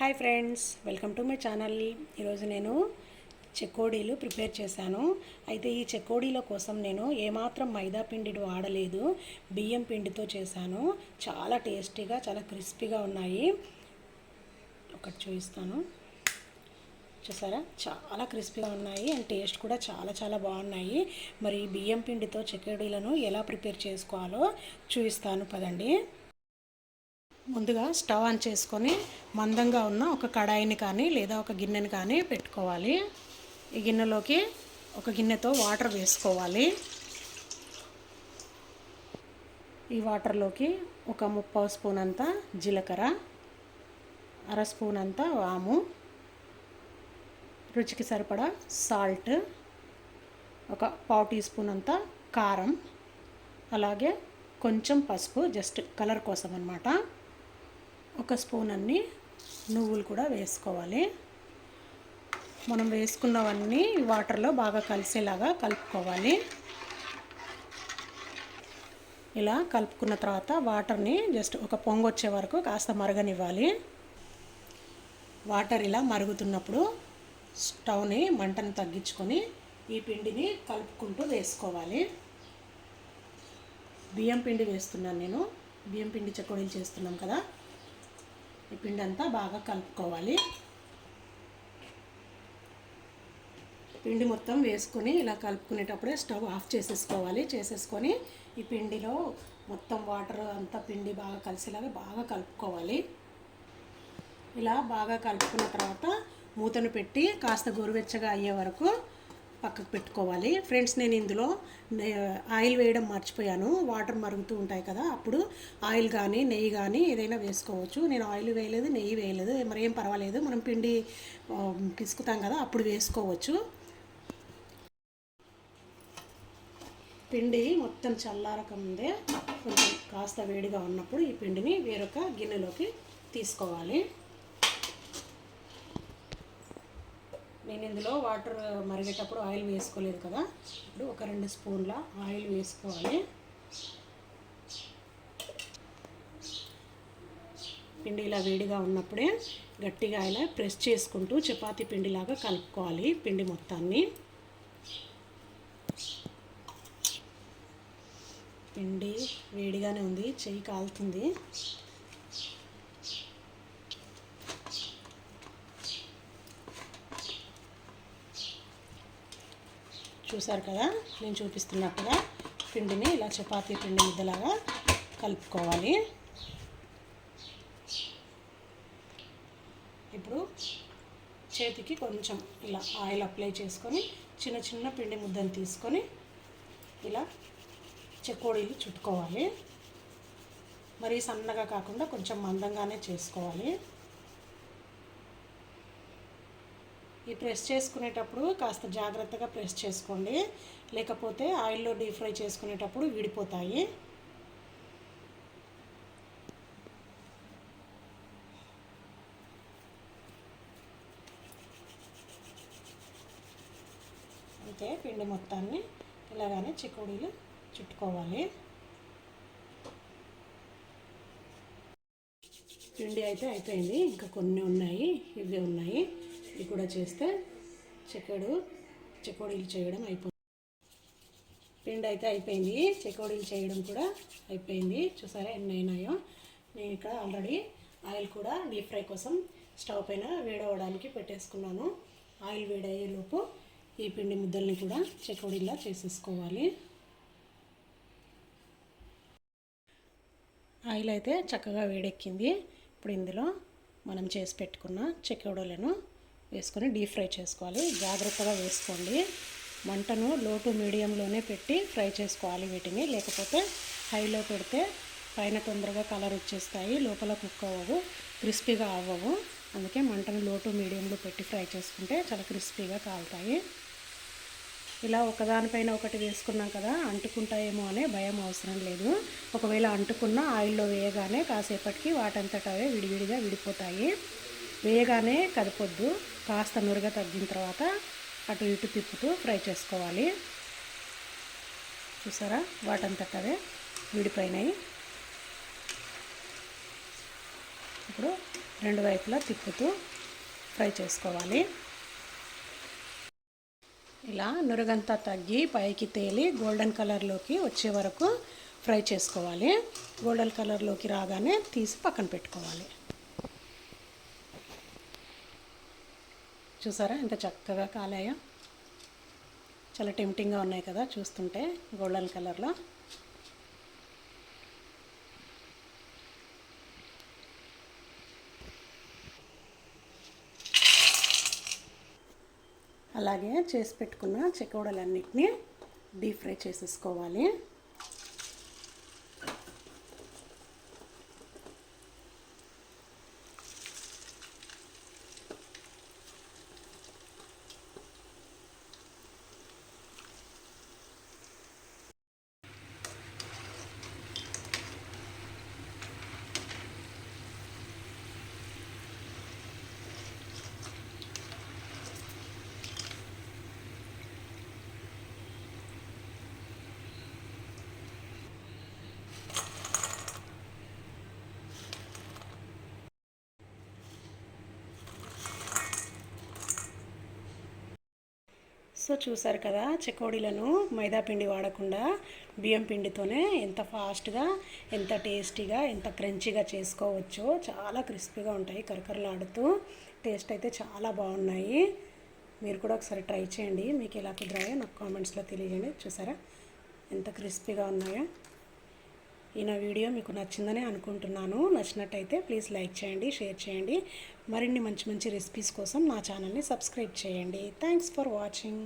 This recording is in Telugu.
Hi friends welcome to my channel. ఈరోజు నేను చెక్కోడీలు ప్రిపేర్ చేశాను. అయితే ఈ చెక్కోడీల కోసం నేను ఏమాత్రం మైదా పిండి వాడలేదు. బియ్యం పిండితో చేశాను. చాలా టేస్టీగా చాలా క్రిస్పీగా ఉన్నాయి. ఒకటి చూపిస్తాను. చూసారా? చాలా క్రిస్పీగా ఉన్నాయి అండ్ టేస్ట్ కూడా చాలా చాలా బాగున్నాయి. మరి బియ్యం పిండితో చెక్కోడీలను ఎలా ప్రిపేర్ చేసుకోవాలో చూపిస్తాను. పదండి. ముందుగా స్టవ్ ఆన్ చేసుకొని మందంగా ఉన్న ఒక కడాయిని కానీ లేదా ఒక గిన్నెని కానీ పెట్టుకోవాలి. ఈ గిన్నెలోకి ఒక గిన్నెతో వాటర్ వేసుకోవాలి. ఈ వాటర్లోకి ఒక ముప్పావు స్పూన్ అంతా జీలకర్ర అర స్పూన్ అంతా వాము రుచికి సరిపడా సాల్ట్ ఒక పావు టీ స్పూన్ అంతా కారం అలాగే కొంచెం పసుపు జస్ట్ కలర్ కోసం అనమాట ఒక స్పూన్ అన్ని నువ్వులు కూడా వేసుకోవాలి. మనం వేసుకున్నవన్నీ వాటర్లో బాగా కలిసేలాగా కలుపుకోవాలి. ఇలా కలుపుకున్న తర్వాత వాటర్ని జస్ట్ ఒక పొంగు వచ్చే వరకు కాస్త మరగనివ్వాలి. వాటర్ ఇలా మరుగుతున్నప్పుడు స్టవ్ని మంటను తగ్గించుకొని ఈ పిండిని కలుపుకుంటూ వేసుకోవాలి. బియ్యం పిండి వేస్తున్నాను నేను. బియ్యం పిండి చకోడీలు చేస్తున్నాం కదా. ఈ పిండి అంతా బాగా కలుపుకోవాలి. పిండి మొత్తం వేసుకొని ఇలా కలుపుకునేటప్పుడే స్టవ్ ఆఫ్ చేసేసుకోవాలి. చేసేసుకొని ఈ పిండిలో మొత్తం వాటర్ అంతా పిండి బాగా కలిసేలాగా బాగా కలుపుకోవాలి. ఇలా బాగా కలుపుకున్న తర్వాత మూతను పెట్టి కాస్త గోరువెచ్చగా అయ్యే వరకు పక్కకు పెట్టుకోవాలి. ఫ్రెండ్స్ నేను ఇందులో ఆయిల్ వేయడం మర్చిపోయాను. వాటర్ మరుగుతూ ఉంటాయి కదా అప్పుడు ఆయిల్ కానీ నెయ్యి కానీ ఏదైనా వేసుకోవచ్చు. నేను ఆయిల్ వేయలేదు నెయ్యి వేయలేదు. మరి ఏం పర్వాలేదు. మనం పిండి పిసుకుతాం కదా అప్పుడు వేసుకోవచ్చు. పిండి మొత్తం చల్లారకముందే కొంచెం కాస్త వేడిగా ఉన్నప్పుడు ఈ పిండిని వేరొక గిన్నెలోకి తీసుకోవాలి. నేను ఇందులో వాటర్ మరిగేటప్పుడు ఆయిల్ వేసుకోలేదు కదా. ఇప్పుడు ఒక రెండు స్పూన్ల ఆయిల్ వేసుకోవాలి. పిండి ఇలా వేడిగా ఉన్నప్పుడే గట్టిగా ఇలా ప్రెస్ చేసుకుంటూ చపాతీ పిండిలాగా కలుపుకోవాలి పిండి మొత్తాన్ని. పిండి వేడిగానే ఉంది చెయ్యి కాలుతుంది. చూసారు కదా? నేను చూపిస్తున్నట్టుగా పిండిని ఇలా చపాతీ పిండి ముద్దలాగా కలుపుకోవాలి. ఇప్పుడు చేతికి కొంచెం ఇలా ఆయిల్ అప్లై చేసుకొని చిన్న చిన్న పిండి ముద్దను తీసుకొని ఇలా చెకోడీలు చుట్టుకోవాలి. మరీ సన్నగా కాకుండా కొంచెం మందంగానే చేసుకోవాలి. ఈ ప్రెస్ చేసుకునేటప్పుడు కాస్త జాగ్రత్తగా ప్రెస్ చేసుకోండి. లేకపోతే ఆయిల్లో డీప్ ఫ్రై చేసుకునేటప్పుడు విడిపోతాయి. అయితే పిండి మొత్తాన్ని ఇలాగానే చికోడీలు చుట్టుకోవాలి. పిండి అయితే అయిపోయింది. ఇంకా కొన్ని ఉన్నాయి. ఇవి ఉన్నాయి. ఇవి కూడా చేస్తే చెక్కడు చెకోడీలు చేయడం అయిపోతుంది పిండి అయితే అయిపోయింది. చెకోడీలు చేయడం కూడా అయిపోయింది. చూసారా ఎన్ని అయినాయో? నేను ఇక్కడ ఆల్రెడీ ఆయిల్ కూడా డీప్ ఫ్రై కోసం స్టవ్ పైన వేడవడానికి పెట్టేసుకున్నాను. ఆయిల్ వేడయ్యేలోపు ఈ పిండి ముద్దల్ని కూడా చెకోడీలా చేసేసుకోవాలి. ఆయిల్ అయితే చక్కగా వేడెక్కింది. ఇప్పుడు ఇందులో మనం చేసి పెట్టుకున్న చెకోడీలను వేసుకొని డీప్ ఫ్రై చేసుకోవాలి. జాగ్రత్తగా వేసుకోండి. మంటను లో టు మీడియంలోనే పెట్టి ఫ్రై చేసుకోవాలి వీటిని. లేకపోతే హైలో పెడితే పైన తొందరగా కలర్ వచ్చేస్తాయి. లోపల కుక్ అవ్వవు. క్రిస్పీగా అవ్వవు. అందుకే మంటను లో టు మీడియంలో పెట్టి ఫ్రై చేసుకుంటే చాలా క్రిస్పీగా కాలుతాయి. ఇలా ఒకదానిపైన ఒకటి వేసుకున్నాం కదా అంటుకుంటాయేమో అనే భయం అవసరం లేదు. ఒకవేళ అంటుకున్న ఆయిల్లో వేయగానే కాసేపటికి వాటంతటవే విడివిడిగా విడిపోతాయి. వేయగానే కదపొద్దు. కాస్త నురగ తగ్గిన తర్వాత అటు ఇటు తిప్పుతూ ఫ్రై చేసుకోవాలి. చూసారా? వాటంతటవే విడిపోయినాయి. ఇప్పుడు రెండు వైపులా తిప్పుతూ ఫ్రై చేసుకోవాలి. ఇలా నురగంతా తగ్గి పైకి తేలి గోల్డెన్ కలర్లోకి వచ్చే వరకు ఫ్రై చేసుకోవాలి. గోల్డెన్ కలర్లోకి రాగానే తీసి పక్కన పెట్టుకోవాలి. చూసారా? ఎంత చక్కగా కాలాయో. చాలా టెంప్టింగ్గా ఉన్నాయి కదా చూస్తుంటే గోల్డెన్ కలర్లో. అలాగే చేసి పెట్టుకున్న చెకోడలన్నిటినీ డీప్ ఫ్రై చేసేసుకోవాలి. సో చూసారు కదా చెకోడీలను మైదాపిండి వాడకుండా బియ్యం పిండితోనే ఎంత ఫాస్ట్గా ఎంత టేస్టీగా ఎంత క్రంచీగా చేసుకోవచ్చో చాలా క్రిస్పీగా ఉంటాయి కరకరలాడుతూ. టేస్ట్ అయితే చాలా బాగున్నాయి. మీరు కూడా ఒకసారి ట్రై చేయండి. మీకు ఎలా కుదరాయో నాకు కామెంట్స్లో తెలియజేయండి. చూసారా? ఎంత క్రిస్పీగా ఉన్నాయో. ఈ నా వీడియో మీకు నచ్చిందని అనుకుంటున్నాను. నచ్చినట్టయితే ప్లీజ్ లైక్ చేయండి షేర్ చేయండి. మరిన్ని మంచి మంచి రెసిపీస్ కోసం నా ఛానల్ని సబ్స్క్రైబ్ చేయండి. Thanks for watching